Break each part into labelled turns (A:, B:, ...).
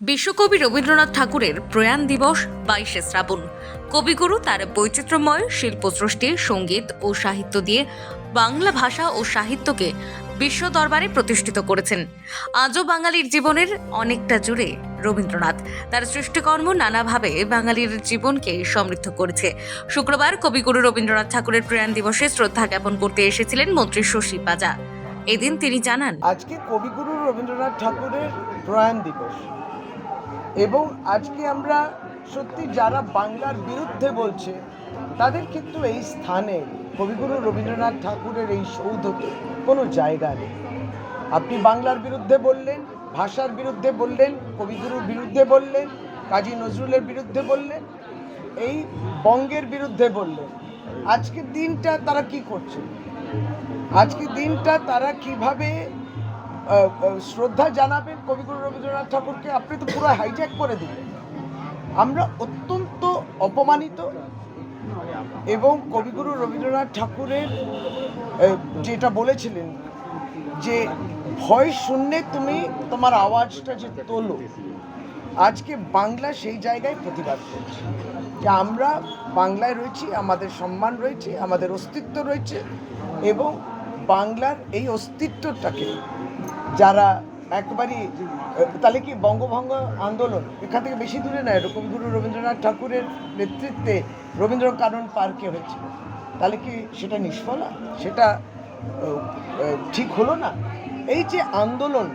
A: বিশ্বকবি রবীন্দ্রনাথ ঠাকুরের প্রয়াণ দিবস বাইশে শ্রাবণ। কবিগুরু তার বৈচিত্র্যময় শিল্পসৃষ্টি, সংগীত ও সাহিত্য দিয়ে বাংলা ভাষা ও সাহিত্যকে বিশ্ব দরবারে প্রতিষ্ঠিত করেছেন। আজও বাঙালির জীবনের অনেকটা জুড়ে রবীন্দ্রনাথ। তার সৃষ্টিকর্ম নানাভাবে বাঙালির জীবনকে সমৃদ্ধ করেছে। শুক্রবার কবিগুরু রবীন্দ্রনাথ ঠাকুরের প্রয়াণ দিবসে শ্রদ্ধা জ্ঞাপন করতে এসেছিলেন মন্ত্রী শশী পাজা। এদিন তিনি জানান,
B: আজকে কবিগুরু রবীন্দ্রনাথ ঠাকুরের প্রয়াণ দিবস। এবং আজকে আমরা সত্যি যারা বাংলার বিরুদ্ধে বলছে, তাদের কিন্তু এই স্থানে কবিগুরু রবীন্দ্রনাথ ঠাকুরের এই সৌধতে কোনো জায়গা নেই। আপনি বাংলার বিরুদ্ধে বললেন, ভাষার বিরুদ্ধে বললেন, কবিগুরুর বিরুদ্ধে বললেন, কাজী নজরুলের বিরুদ্ধে বললেন, এই বঙ্গের বিরুদ্ধে বললেন, আজকের দিনটা তারা কি করছে? আজকের দিনটা তারা কীভাবে শ্রদ্ধা জানাবেন কবিগুরু রবীন্দ্রনাথ ঠাকুরকে। আপনি তো পুরো হাইজ্যাক করে দিলেন। আমরা অত্যন্ত অপমানিত এবং কবিগুরু রবীন্দ্রনাথ ঠাকুরের যেটা বলেছিলেন যে, ভয় শূন্যে তুমি তোমার আওয়াজটা যে তোলো, আজকে বাংলা সেই জায়গায় প্রতিবাদ করছে। যে আমরা বাংলায় রয়েছি, আমাদের সম্মান রয়েছে, আমাদের অস্তিত্ব রয়েছে এবং বাংলার এই অস্তিত্বটাকে যারা একবারই তাহলে কি বঙ্গভঙ্গ আন্দোলন এখান থেকে বেশি দূরে নয় কবিগুরু রবীন্দ্রনাথ ঠাকুরের নেতৃত্বে রবীন্দ্র কানন পার্কে হয়েছিল। তাহলে কি সেটা নিষ্ফলা? সেটা ঠিক হলো না? এই যে আন্দোলন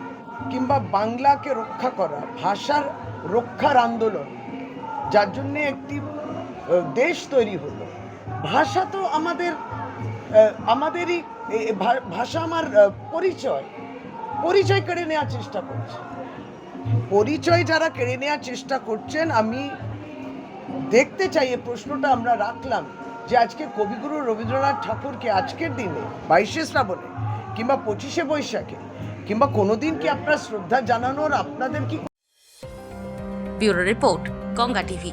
B: কিংবা বাংলাকে রক্ষা করা, ভাষার রক্ষার আন্দোলন, যার জন্যে একটি দেশ তৈরি হলো। ভাষা তো আমাদের আমাদেরই ভাষা আমার পরিচয়। পরিচয় কেড়ে নেওয়ার চেষ্টা করছে। পরিচয় যারা কেড়ে নেওয়ার চেষ্টা করছেন, আমি দেখতে চাই এই প্রশ্নটা আমরা রাখলাম যে আজকে কবিগুরু রবীন্দ্রনাথ ঠাকুরকে আজকের দিনে বাইশে শ্রাবণে কিংবা পঁচিশে বৈশাখে কিংবা কোনোদিন কি আপনার শ্রদ্ধা জানানোর আপনাদের কি
A: ব্যুরো রিপোর্ট, গঙ্গা টিভি।